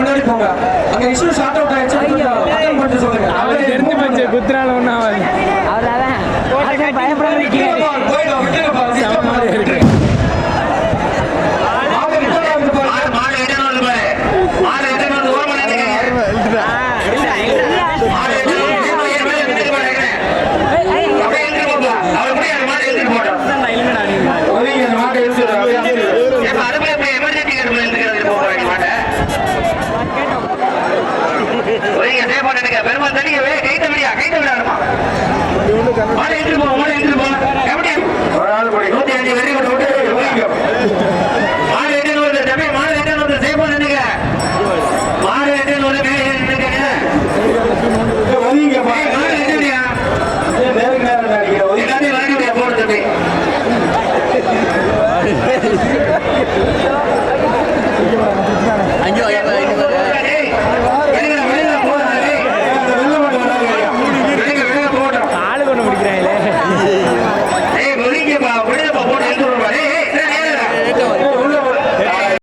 முன்னாடி போங்க. அங்க இஷ்யூ ஷார்ட் அவுட் ஆயிடுச்சு அட்டன் தெரிஞ்சு போச்சு குத்துறால ஒண்ணு ஆகாது அவர் வருவான் தடிக்கவே கைத்த